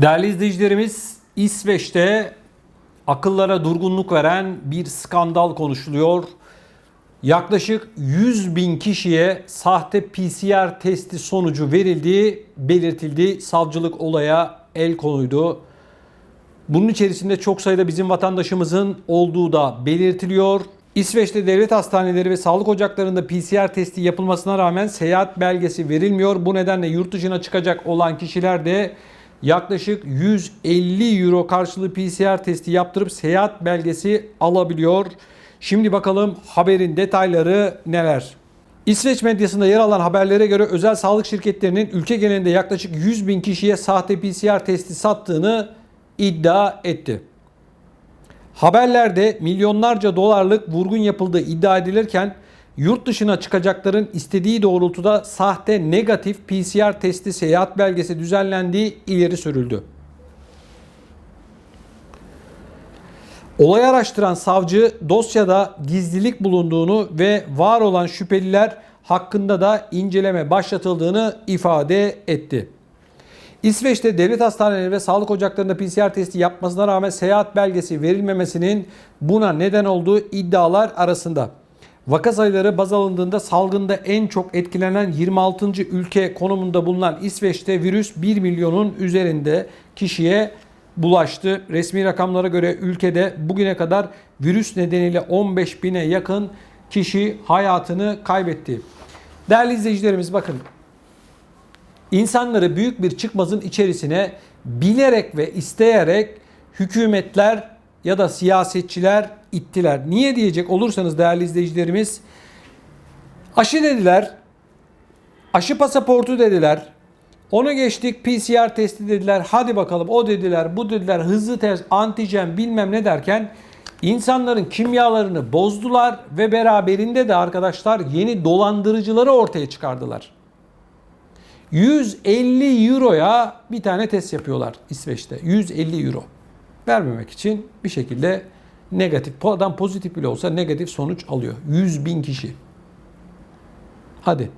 Değerli izleyicilerimiz, İsveç'te akıllara durgunluk veren bir skandal konuşuluyor. Yaklaşık 100 bin kişiye sahte PCR testi sonucu verildiği belirtildi. Savcılık olaya el konuydu. Bunun içerisinde çok sayıda bizim vatandaşımızın olduğu da belirtiliyor. İsveç'te devlet hastaneleri ve sağlık ocaklarında PCR testi yapılmasına rağmen seyahat belgesi verilmiyor. Bu nedenle yurt dışına çıkacak olan kişiler de yaklaşık 150 euro karşılığı PCR testi yaptırıp seyahat belgesi alabiliyor. Şimdi bakalım haberin detayları neler? İsveç medyasında yer alan haberlere göre özel sağlık şirketlerinin ülke genelinde yaklaşık 100 bin kişiye sahte PCR testi sattığını iddia etti. Haberlerde milyonlarca dolarlık vurgun yapıldığı iddia edilirken yurt dışına çıkacakların istediği doğrultuda sahte negatif PCR testi seyahat belgesi düzenlendiği ileri sürüldü. Olayı araştıran savcı dosyada gizlilik bulunduğunu ve var olan şüpheliler hakkında da inceleme başlatıldığını ifade etti. İsveç'te devlet hastaneleri ve sağlık ocaklarında PCR testi yapmasına rağmen seyahat belgesi verilmemesinin buna neden olduğu iddialar arasında. Vaka sayıları baz alındığında salgında en çok etkilenen 26. ülke konumunda bulunan İsveç'te virüs 1 milyonun üzerinde kişiye bulaştı. Resmi rakamlara göre ülkede bugüne kadar virüs nedeniyle 15 bine yakın kişi hayatını kaybetti. Değerli izleyicilerimiz bakın İnsanları büyük bir çıkmazın içerisine bilerek ve isteyerek hükümetler ya da siyasetçiler ittiler. Niye diyecek olursanız değerli izleyicilerimiz aşı dediler, aşı pasaportu dediler, onu geçtik PCR testi dediler, hadi bakalım o dediler, bu dediler, hızlı test, antijen bilmem ne derken insanların kimyalarını bozdular ve beraberinde de arkadaşlar yeni dolandırıcıları ortaya çıkardılar. 150 euroya bir tane test yapıyorlar İsveç'te. 150 euro. Vermemek için bir şekilde negatif, adam pozitif bile olsa negatif sonuç alıyor. 100 bin kişi. Hadi.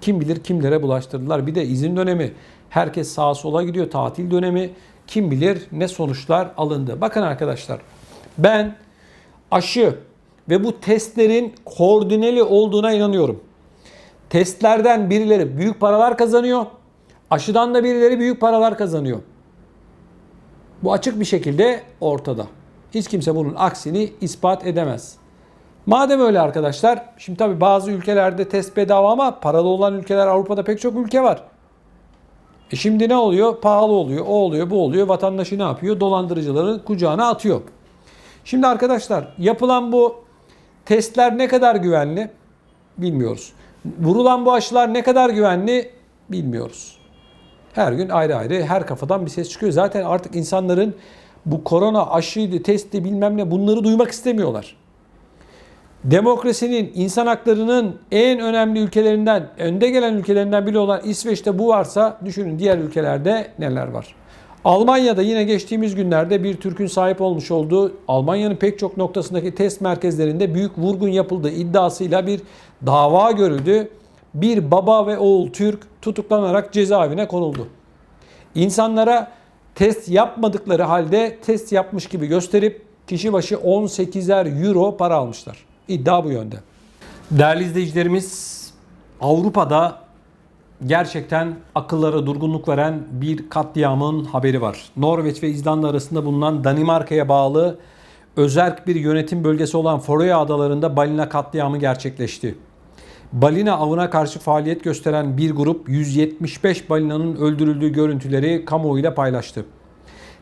Kim bilir kimlere bulaştırdılar. Bir de izin dönemi. Herkes sağa sola gidiyor. Tatil dönemi. Kim bilir ne sonuçlar alındı. Bakın arkadaşlar. Ben aşı ve bu testlerin koordineli olduğuna inanıyorum. Testlerden birileri büyük paralar kazanıyor. Aşıdan da birileri büyük paralar kazanıyor. Bu açık bir şekilde ortada. Hiç kimse bunun aksini ispat edemez. Madem öyle arkadaşlar, şimdi tabi bazı ülkelerde test bedava ama paralı olan ülkeler Avrupa'da pek çok ülke var. E şimdi ne oluyor? Pahalı oluyor, o oluyor, bu oluyor. Vatandaşı ne yapıyor? Dolandırıcıların kucağına atıyor. Şimdi arkadaşlar yapılan bu testler ne kadar güvenli bilmiyoruz. Vurulan bu aşılar ne kadar güvenli bilmiyoruz. Her gün ayrı ayrı her kafadan bir ses çıkıyor. Zaten artık insanların bu korona aşıydı, testi bilmem ne bunları duymak istemiyorlar. Demokrasinin, insan haklarının en önemli ülkelerinden, önde gelen ülkelerinden biri olan İsveç'te bu varsa düşünün diğer ülkelerde neler var. Almanya'da yine geçtiğimiz günlerde bir Türk'ün sahip olmuş olduğu Almanya'nın pek çok noktasındaki test merkezlerinde büyük vurgun yapıldığı iddiasıyla bir dava görüldü. Bir baba ve oğul Türk tutuklanarak cezaevine konuldu. İnsanlara test yapmadıkları halde test yapmış gibi gösterip kişi başı 18'er euro para almışlar. İddia bu yönde. Değerli izleyicilerimiz Avrupa'da gerçekten akıllara durgunluk veren bir katliamın haberi var. Norveç ve İzlanda arasında bulunan Danimarka'ya bağlı özerk bir yönetim bölgesi olan Faroe Adaları'nda balina katliamı gerçekleşti. Balina avına karşı faaliyet gösteren bir grup 175 balinanın öldürüldüğü görüntüleri kamuoyuyla paylaştı.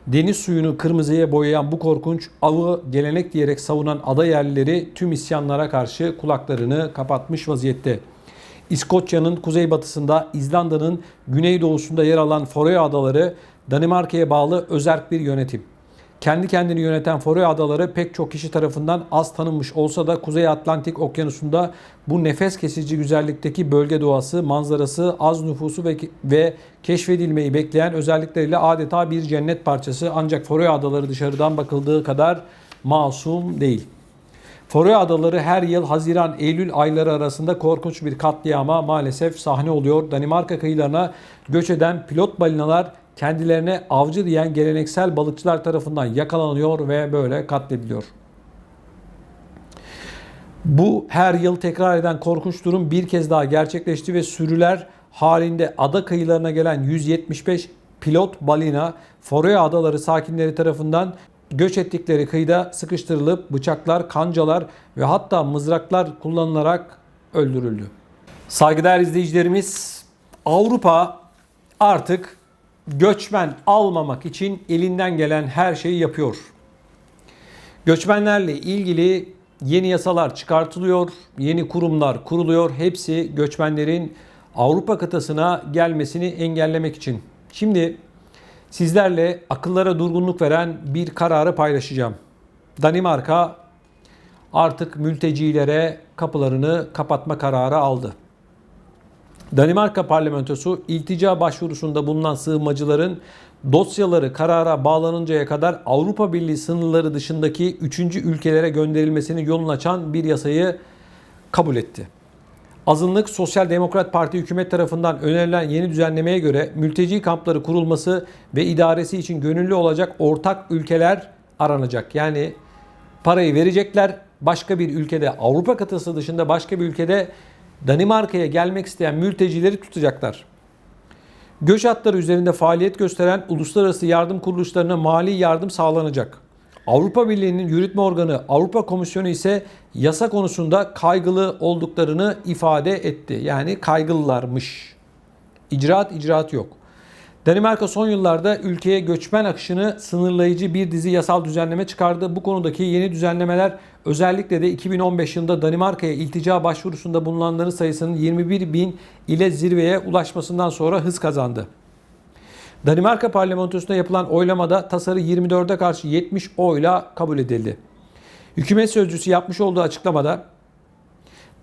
Deniz suyunu kırmızıya boyayan bu korkunç avı gelenek diyerek savunan ada yerlileri tüm isyanlara karşı kulaklarını kapatmış vaziyette. İskoçya'nın kuzeybatısında, İzlanda'nın güneydoğusunda yer alan Faroe Adaları Danimarka'ya bağlı özerk bir yönetim. Kendi kendini yöneten Faroe Adaları pek çok kişi tarafından az tanınmış olsa da Kuzey Atlantik Okyanusu'nda bu nefes kesici güzellikteki bölge doğası, manzarası, az nüfusu ve, ve keşfedilmeyi bekleyen özellikleriyle adeta bir cennet parçası ancak Faroe Adaları dışarıdan bakıldığı kadar masum değil. Faroe Adaları her yıl Haziran-Eylül ayları arasında korkunç bir katliama maalesef sahne oluyor. Danimarka kıyılarına göç eden pilot balinalar kendilerine avcı diyen geleneksel balıkçılar tarafından yakalanıyor ve böyle katlediliyor. Bu her yıl tekrar eden korkunç durum bir kez daha gerçekleşti ve sürüler halinde ada kıyılarına gelen 175 pilot balina Foroya Adaları sakinleri tarafından göç ettikleri kıyıda sıkıştırılıp bıçaklar, kancalar ve hatta mızraklar kullanılarak öldürüldü. Saygıdeğer izleyicilerimiz Avrupa artık göçmen almamak için elinden gelen her şeyi yapıyor. Göçmenlerle ilgili yeni yasalar çıkartılıyor, yeni kurumlar kuruluyor. Hepsi göçmenlerin Avrupa kıtasına gelmesini engellemek için. Şimdi sizlerle akıllara durgunluk veren bir kararı paylaşacağım. Danimarka artık mültecilere kapılarını kapatma kararı aldı. Danimarka parlamentosu iltica başvurusunda bulunan sığınmacıların dosyaları karara bağlanıncaya kadar Avrupa Birliği sınırları dışındaki 3. ülkelere gönderilmesini yolunu açan bir yasayı kabul etti. Azınlık Sosyal Demokrat Parti hükümet tarafından önerilen yeni düzenlemeye göre mülteci kampları kurulması ve idaresi için gönüllü olacak ortak ülkeler aranacak. Yani parayı verecekler başka bir ülkede Avrupa kıtası dışında başka bir ülkede Danimarka'ya gelmek isteyen mültecileri tutacaklar. Göç hatları üzerinde faaliyet gösteren uluslararası yardım kuruluşlarına mali yardım sağlanacak. Avrupa Birliği'nin yürütme organı Avrupa Komisyonu ise yasa konusunda kaygılı olduklarını ifade etti. Yani kaygılılarmış. İcraat icraat yok. Danimarka son yıllarda ülkeye göçmen akışını sınırlayıcı bir dizi yasal düzenleme çıkardı. Bu konudaki yeni düzenlemeler özellikle de 2015 yılında Danimarka'ya iltica başvurusunda bulunanların sayısının 21 bin ile zirveye ulaşmasından sonra hız kazandı. Danimarka parlamentosunda yapılan oylamada tasarı 24'e karşı 70 oyla kabul edildi. Hükümet sözcüsü yapmış olduğu açıklamada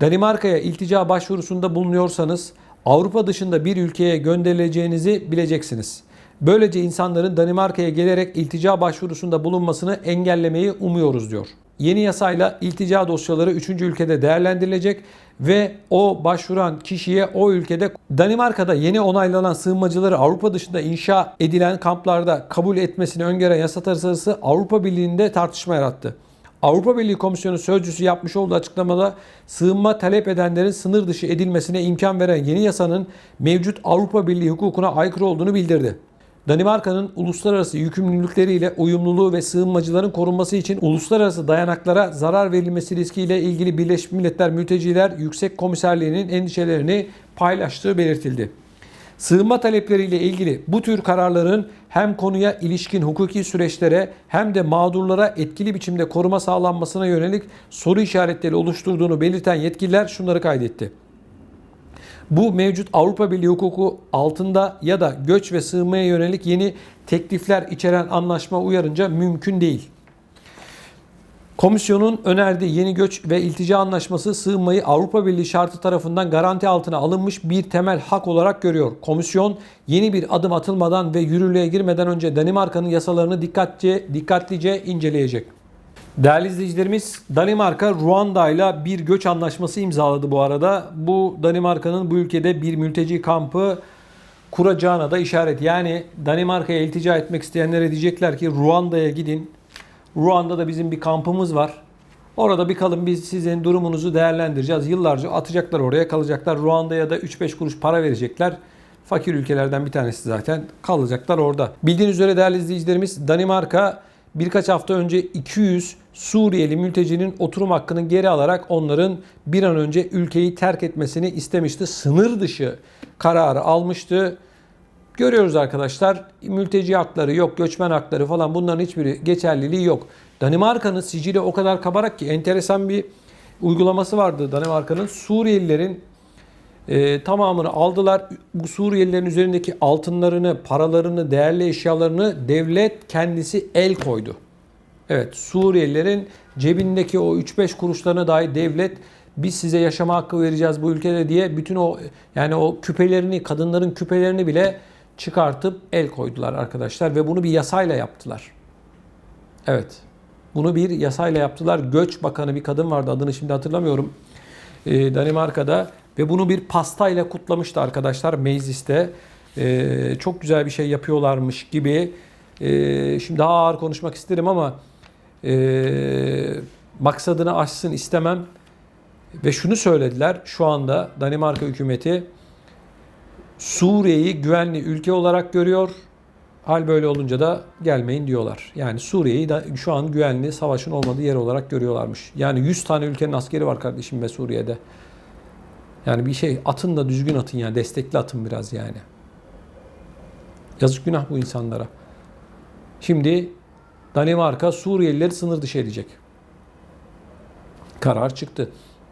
Danimarka'ya iltica başvurusunda bulunuyorsanız Avrupa dışında bir ülkeye gönderileceğinizi bileceksiniz. Böylece insanların Danimarka'ya gelerek iltica başvurusunda bulunmasını engellemeyi umuyoruz diyor. Yeni yasayla iltica dosyaları 3. ülkede değerlendirilecek ve o başvuran kişiye o ülkede Danimarka'da yeni onaylanan sığınmacıları Avrupa dışında inşa edilen kamplarda kabul etmesini öngören yasa tasarısı Avrupa Birliği'nde tartışma yarattı. Avrupa Birliği Komisyonu sözcüsü yapmış olduğu açıklamada sığınma talep edenlerin sınır dışı edilmesine imkan veren yeni yasanın mevcut Avrupa Birliği hukukuna aykırı olduğunu bildirdi. Danimarka'nın uluslararası yükümlülükleriyle uyumluluğu ve sığınmacıların korunması için uluslararası dayanaklara zarar verilmesi riskiyle ilgili Birleşmiş Milletler Mülteciler Yüksek Komiserliği'nin endişelerini paylaştığı belirtildi. Sığınma talepleriyle ilgili bu tür kararların hem konuya ilişkin hukuki süreçlere hem de mağdurlara etkili biçimde koruma sağlanmasına yönelik soru işaretleri oluşturduğunu belirten yetkililer şunları kaydetti. Bu mevcut Avrupa Birliği hukuku altında ya da göç ve sığınmaya yönelik yeni teklifler içeren anlaşma uyarınca mümkün değil. Komisyonun önerdiği yeni göç ve iltica anlaşması sığınmayı Avrupa Birliği şartı tarafından garanti altına alınmış bir temel hak olarak görüyor. Komisyon yeni bir adım atılmadan ve yürürlüğe girmeden önce Danimarka'nın yasalarını dikkatlice, dikkatlice inceleyecek. Değerli izleyicilerimiz Danimarka Ruanda ile bir göç anlaşması imzaladı bu arada. Bu Danimarka'nın bu ülkede bir mülteci kampı kuracağına da işaret. Yani Danimarka'ya iltica etmek isteyenlere diyecekler ki Ruanda'ya gidin. Ruanda'da bizim bir kampımız var. Orada bir kalın biz sizin durumunuzu değerlendireceğiz. Yıllarca atacaklar oraya kalacaklar. Ruanda'ya da 3-5 kuruş para verecekler. Fakir ülkelerden bir tanesi zaten kalacaklar orada. Bildiğiniz üzere değerli izleyicilerimiz Danimarka birkaç hafta önce 200 Suriyeli mültecinin oturum hakkını geri alarak onların bir an önce ülkeyi terk etmesini istemişti. Sınır dışı kararı almıştı. Görüyoruz arkadaşlar mülteci hakları yok, göçmen hakları falan bunların hiçbiri geçerliliği yok. Danimarka'nın sicili o kadar kabarak ki enteresan bir uygulaması vardı Danimarka'nın. Suriyelilerin e, tamamını aldılar. Bu Suriyelilerin üzerindeki altınlarını, paralarını, değerli eşyalarını devlet kendisi el koydu. Evet Suriyelilerin cebindeki o 3-5 kuruşlarına dahi devlet biz size yaşama hakkı vereceğiz bu ülkede diye bütün o yani o küpelerini, kadınların küpelerini bile çıkartıp el koydular arkadaşlar ve bunu bir yasayla yaptılar. Evet. Bunu bir yasayla yaptılar. Göç Bakanı bir kadın vardı adını şimdi hatırlamıyorum. Ee, Danimarka'da ve bunu bir pastayla kutlamıştı arkadaşlar mecliste. e, çok güzel bir şey yapıyorlarmış gibi. E, şimdi daha ağır konuşmak isterim ama e, maksadını aşsın istemem. Ve şunu söylediler şu anda Danimarka hükümeti Suriye'yi güvenli ülke olarak görüyor. Hal böyle olunca da gelmeyin diyorlar. Yani Suriye'yi şu an güvenli savaşın olmadığı yer olarak görüyorlarmış. Yani 100 tane ülkenin askeri var kardeşim ve Suriye'de. Yani bir şey atın da düzgün atın yani destekli atın biraz yani. Yazık günah bu insanlara. Şimdi Danimarka Suriyelileri sınır dışı edecek. Karar çıktı.